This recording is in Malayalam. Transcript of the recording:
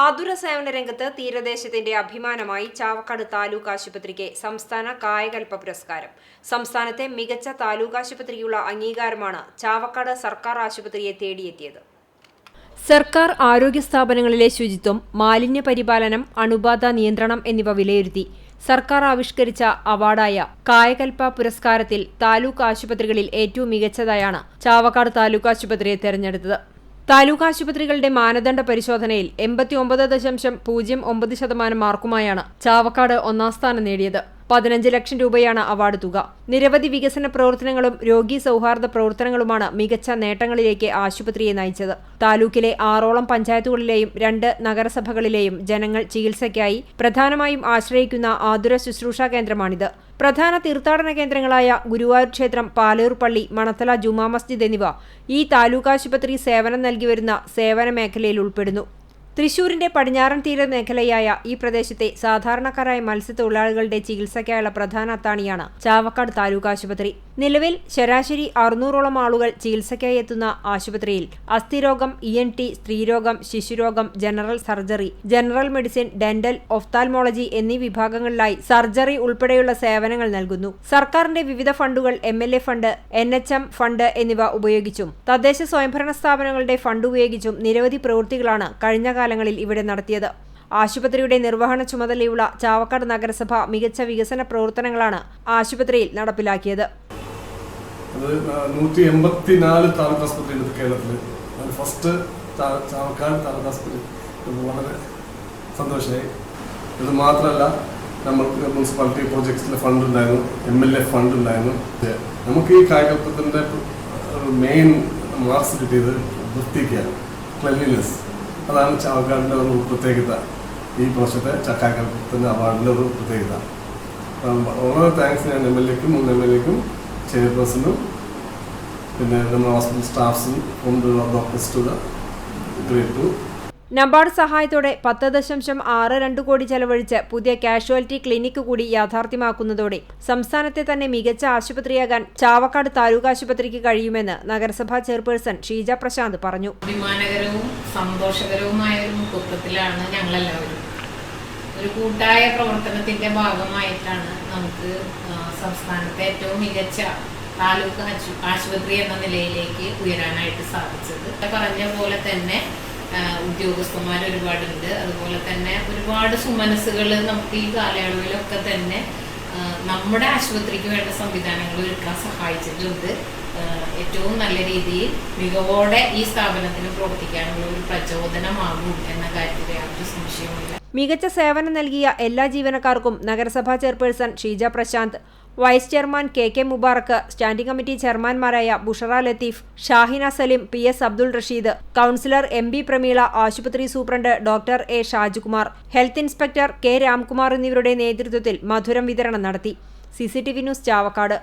ആതുര സേവന രംഗത്ത് തീരദേശത്തിന്റെ അഭിമാനമായി ചാവക്കാട് താലൂക്ക് ആശുപത്രിക്ക് സംസ്ഥാന കായകൽപ്പ പുരസ്കാരം. സംസ്ഥാനത്തെ മികച്ച താലൂക്ക് ആശുപത്രിക്കുള്ള അംഗീകാരമാണ് ചാവക്കാട് സർക്കാർ ആശുപത്രിയെ തേടിയെത്തിയത്. സർക്കാർ ആരോഗ്യ സ്ഥാപനങ്ങളിലെ ശുചിത്വം മാലിന്യ പരിപാലനം അണുബാധ നിയന്ത്രണം എന്നിവ വിലയിരുത്തി സർക്കാർ ആവിഷ്കരിച്ച അവാർഡായ കായകൽപ്പ പുരസ്കാരത്തിൽ താലൂക്ക് ആശുപത്രികളിൽ ഏറ്റവും മികച്ചതായാണ് ചാവക്കാട് താലൂക്ക് ആശുപത്രിയെ തെരഞ്ഞെടുത്തത്. താലൂക്ക് ആശുപത്രികളുടെ മാനദണ്ഡ പരിശോധനയിൽ എൺപത്തിയൊമ്പത് ദശാംശം പൂജ്യം ഒമ്പത് ശതമാനം മാർക്കുമായാണ് ചാവക്കാട് ഒന്നാം സ്ഥാനം നേടിയത്. പതിനഞ്ച് ലക്ഷം രൂപയാണ് അവാർഡ് തുക. നിരവധി വികസന പ്രവർത്തനങ്ങളും രോഗി സൗഹാർദ്ദ പ്രവർത്തനങ്ങളുമാണ് മികച്ച നേട്ടങ്ങളിലേക്ക് ആശുപത്രിയെ നയിച്ചത്. താലൂക്കിലെ ആറോളം പഞ്ചായത്തുകളിലെയും രണ്ട് നഗരസഭകളിലെയും ജനങ്ങൾ ചികിത്സയ്ക്കായി പ്രധാനമായും ആശ്രയിക്കുന്ന ആതുര ശുശ്രൂഷാ കേന്ദ്രമാണിത്. പ്രധാന തീർത്ഥാടന കേന്ദ്രങ്ങളായ ഗുരുവായൂർ ക്ഷേത്രം പാലൂർ പള്ളി മണത്തല ജുമാ മസ്ജിദ് എന്നിവ ഈ താലൂക്ക് ആശുപത്രി സേവനം നൽകി വരുന്ന സേവന മേഖലയിൽ ഉൾപ്പെടുന്നു. തൃശൂരിന്റെ പടിഞ്ഞാറൻ തീര മേഖലയായ ഈ പ്രദേശത്തെ സാധാരണക്കാരായ മത്സ്യത്തൊഴിലാളികളുടെ ചികിത്സയ്ക്കായുള്ള പ്രധാന അത്താണിയാണ് ചാവക്കാട് താലൂക്ക് ആശുപത്രി. നിലവിൽ ശരാശരി അറുന്നൂറോളം ആളുകൾ ചികിത്സയ്ക്കായി എത്തുന്ന ആശുപത്രിയിൽ അസ്ഥിരോഗം ഇ എൻ ടി സ്ത്രീരോഗം ശിശുരോഗം general surgery general medicine dental ophthalmology എന്നീ വിഭാഗങ്ങളിലായി സർജറി ഉൾപ്പെടെയുള്ള സേവനങ്ങൾ നൽകുന്നു. സർക്കാരിന്റെ വിവിധ ഫണ്ടുകൾ M L A fund N H M fund എന്നിവ ഉപയോഗിച്ചും തദ്ദേശ സ്വയംഭരണ സ്ഥാപനങ്ങളുടെ ഫണ്ട് ഉപയോഗിച്ചും നിരവധി പ്രവൃത്തികളാണ് കഴിഞ്ഞ കാലങ്ങളിൽ ഇവിടെ നടത്തിയത്. ആശുപത്രിയുടെ നിർവഹണ ചുമതലയുള്ള ചാവക്കാട് നഗരസഭ മികച്ച വികസന പ്രവർത്തനങ്ങളാണ് ആശുപത്രിയിൽ നടപ്പിലാക്കിയത്. അത് നൂറ്റി എൺപത്തി നാല് താലൂക്ക് ആസ്പത്രി ഉണ്ട് കേരളത്തിൽ അത് ഫസ്റ്റ് ചാവക്കാട് താലൂക്ക് ആസ്പത്രി വളരെ സന്തോഷമായി ഇത് മാത്രമല്ല നമ്മൾക്ക് മുനിസിപ്പാലിറ്റി പ്രോജക്ട്സിലെ ഫണ്ട് ഉണ്ടായിരുന്നു എം എൽ എ ഫണ്ട് ഉണ്ടായിരുന്നു. നമുക്ക് ഈ കായികത്വത്തിന്റെ മെയിൻ മാർക്സ് കിട്ടിയത് വൃത്തിക്കാണ് ക്ലെൻലിനെസ് അതാണ് ചാവക്കാടിന്റെ ഒരു പ്രത്യേകത. ഈ പ്രാവശ്യത്തെ ചക്കാക്കൽപ്പത്തിന്റെ അവാർഡിന്റെ ഒരു പ്രത്യേകത. വളരെ താങ്ക്സ് ഞാൻ എം എൽ എക്കും മുൻ എം എൽ എക്കും ചെയർപേഴ്സണും പിന്നെ നമ്മുടെ ഹോസ്പിറ്റൽ സ്റ്റാഫ്സും ഉണ്ട് doctors to the great to NABARD സഹായത്തോടെ പത്ത് ദശാംശം ആറ് രണ്ട് കോടി ചെലവഴിച്ച് പുതിയ കാഷ്വാലിറ്റി ക്ലിനിക്ക് കൂടി യാഥാർത്ഥ്യമാക്കുന്നതോടെ സംസ്ഥാനത്തെ തന്നെ മികച്ച ആശുപത്രിയാകാൻ ചാവക്കാട് താലൂക്ക് ആശുപത്രിക്ക് കഴിയുമെന്ന് നഗരസഭാ ചെയർപേഴ്സൺ ഷീജ പ്രശാന്ത് പറഞ്ഞു. ഒരു ഒരു കൂട്ടായ പ്രവർത്തനത്തിന്റെ ഭാഗമായിട്ടാണ് നമുക്ക് സംസ്ഥാനത്തെ ഏറ്റവും മികച്ച താലൂക്ക് ആശു- ആശുപത്രി എന്ന നിലയിലേക്ക് ഉയരാനായിട്ട് സാധിച്ചത്. പറഞ്ഞ പോലെ തന്നെ ഉദ്യോഗസ്ഥന്മാർ ഒരുപാടുണ്ട്. അതുപോലെ തന്നെ ഒരുപാട് സുമനസ്സുകൾ നമുക്ക് ഈ കാലയളവിലൊക്കെ തന്നെ നമ്മുടെ ആശുപത്രിക്ക് വേണ്ട സംവിധാനങ്ങൾ ഒരുക്കാൻ സഹായിച്ചിട്ടുണ്ട്. ഏറ്റവും നല്ല രീതിയിൽ മികവോടെ ഈ സ്ഥാപനത്തിന് പ്രവർത്തിക്കാനുള്ള ഒരു പ്രചോദനമാകും എന്ന കാര്യത്തിൽ യാതൊരു സംശയവുമില്ല. മികച്ച സേവനം നൽകിയ എല്ലാ ജീവനക്കാർക്കും നഗരസഭാ chairperson Sheeja Prasanth vice chairman K K Mubarak standing committee ചെയർമാൻമാരായ Bushara Latheef Shahina Salim P S Abdul Rasheed councillor M B Prameela ആശുപത്രി superintendent doctor A Shajukumar health inspector K Ramkumar എന്നിവരുടെ നേതൃത്വത്തിൽ മധുരം വിതരണം നടത്തി. C news Chavakkad.